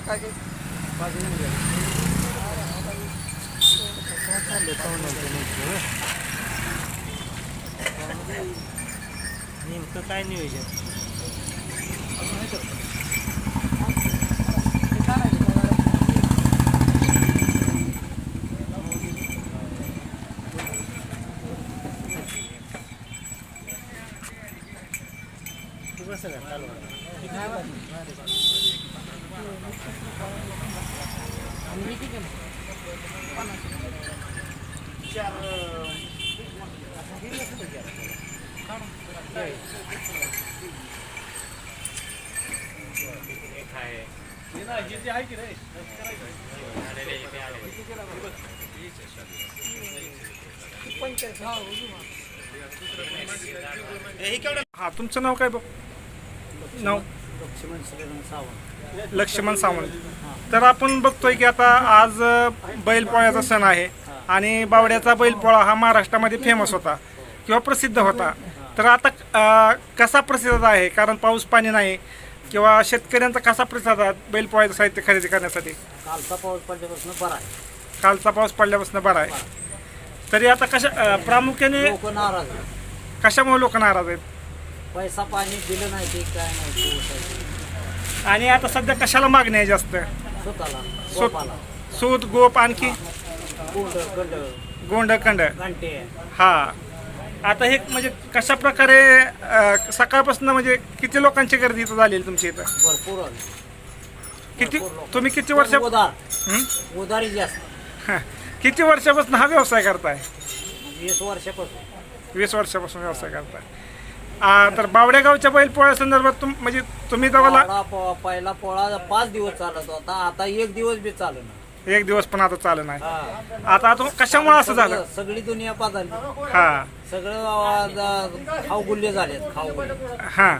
म्हटलं काय काय नेमकं काय नियोजन तू कसं काय चालू हा तुमचं नाव काय बघ? नाव? लक्ष्मण सावंत. लक्ष्मण सावंत. तर आपण बघतोय की आता आज बैलपोळ्याचा सण आहे आणि बावड्याचा बैलपोळा हा महाराष्ट्रामध्ये फेमस होता किंवा प्रसिद्ध होता. तर आता अ, कसा प्रसिद्ध आहे? कारण पाऊस पाणी नाही किंवा शेतकऱ्यांचा कसा प्रतिसाद आहे बैलपोळ्याचं साहित्य खरेदी करण्यासाठी? कालचा पाऊस पडल्यापासून बरा आहे. कालचा पाऊस पडल्यापासून बरा आहे. तरी आता कशा अ, प्रामुख्याने लोक नाराज आहे. कशामुळे लोक नाराज आहेत? पैसा पाणी दिलं नाही ते काय नाही ते. आणि आता सध्या कशाला मागणी आहे जास्त? स्वतःला स्वत- गोपाला. सूत गोप आणखी? गोंड गंड. गोंड कंड घंटे. हा. आता हे म्हणजे कशा प्रकारे अ, सकाळपासून म्हणजे किती लोकांची गर्दी इथं झालेली तुमच्या इथं? भरपूर आले. किती. तुम्ही किती वर्ष पण हं? जास्त. किती वर्षापासून हा व्यवसाय करताय? वीस वर्षापासून. वीस वर्षापासून व्यवसाय करताय. आ, तर बावड्या गावच्या बैल पोळ्या संदर्भात तुम म्हणजे तुम्ही पोळा पो- पहिला पोळा पाच दिवस चालत होता. आता एक दिवस बी चालू एक दिवस पण आता चालू नाही. आता आता कशामुळे असं झालं? सगळं- दुनिया बदलली. हा. सगळं अं, खाऊगुल्ले झालेत खाऊगुल्ले. हा.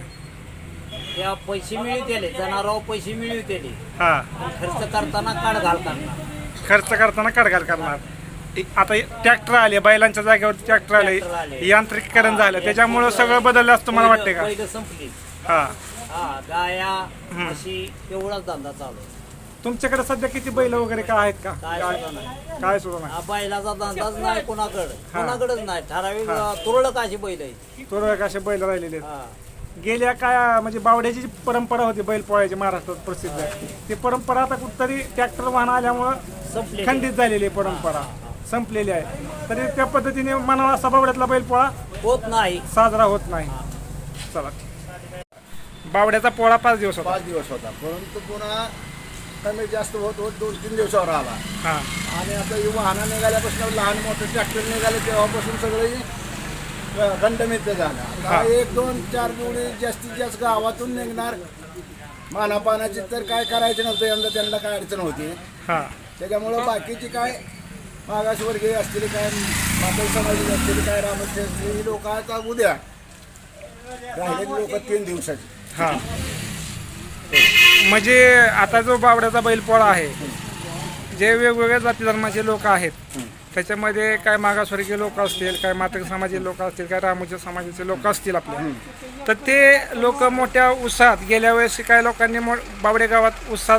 त्या पैसे मिळतेले जनावरावर पैसे मिळतेले. हा. खर्च करताना काढ घालताना. खर्च करताना कडगाल करणार. आता ट्रॅक्टर आले बैलांच्या जागेवर ट्रॅक्टर आले आले. यांत्रिकीकरण झालं. त्याच्यामुळं सगळं बदललं असं तुम्हाला वाटतंय का? पहिलं संपली. हा. हा गाया म्हशी एवढाच धंदा चालू आहे. तुमच्याकडे सध्या किती बैल वगैरे काय आहेत का? काय सुद्धा नाही. काय सुद्धा हा बैलाचा धंदाच नाही कोणाकडे. हा. कोणाकडेच नाही. ठराविक तुरळक अशी बैल आहे नाही तुरळ असे बैल राहिलेले आहेत. हा. गेल्या काय म्हणजे बावड्याची जी परंपरा होती बैल पोळ्याची महाराष्ट्रात प्रसिद्ध ती परंपरा आता कुठतरी ट्रॅक्टर वाहन आल्यामुळं संपली. खंडित झालेली आहे परंपरा. संपलेली आहे. तरी त्या पद्धतीने मनाला असा बावड्यातला बैल पोळा होत नाही. साजरा होत नाही. चला. बावड्याचा पोळा पाच दिवस होता. पाच दिवस होता. परंतु पुन्हा कमी जास्त होत होत दोन तीन दिवसावर आला. हा. आणि आता ही वाहनं निघाल्यापासून लहान मोठे ट्रॅक्टर निघाले तेव्हापासून सगळं खंडमित झालं. आता. एक दोन चार जोडी जास्तीत जास्त गावातून निघणार. मानापानाची तर काय करायचं नव्हतं यंदा त्यांना काय अडचण होती. हा. त्याच्यामुळं बाकीची काय मागासवर्गीय असतील काय मातल समाजाची असतील काय रामस्य असतील ही लोक आता उद्या राहिलेली लोक तीन दिवसाचे. हा. म्हणजे आता जो बावड्याचा बैलपोळा आहे जे वेगवेगळ्या जाती धर्माचे लोक आहेत त्याच्यामध्ये काय मागासवर्गीय लोक असतील काय मातक समाजाचे लोक असतील काय रामोच्या समाजाचे लोक असतील आपले तर ते लोक मोठ्या उत्साहात गेल्या वेळेस काय लोकांनी मो- बावडे गावात उत्साह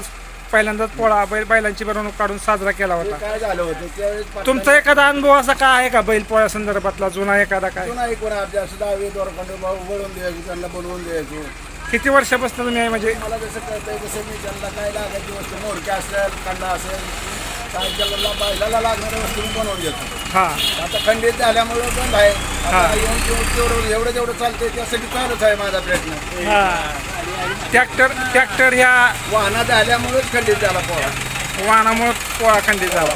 पहिल्यांदाच पोळा बैल बैलांची मिरवणूक काढून साजरा केला होता. काय झालं होतं? त्यावेळेस तुमचा एखादा अनुभव असा काय आहे का बैलपोळ्या संदर्भातला? जुना एखादा काय? पुन्हा ऐकून आपल्या असं दहावी दोरखंड वळून द्यायचो त्यांना बनवून द्यायचो. किती वर्षापासून तुम्ही आहे म्हणजे मला जसं कळतंय तसं मी त्यांना काय लागायची वस्तू मोडक्या असेल कांदा असेल काय त्याला बैलाला लागणाऱ्या वस्तू बनवून हा. आता खंडित झाल्यामुळं बंद आहे आता येऊन जेवढं तेवढं एवढं जेवढं चालतंय त्यासाठी चालूच आहे माझा प्रयत्न हा. ट्रॅक्टर ट्रॅक्टर ह्या वाहनात आल्यामुळेच खंडित झाला पोळा. वाहनामुळे पोळा खंडित झाला.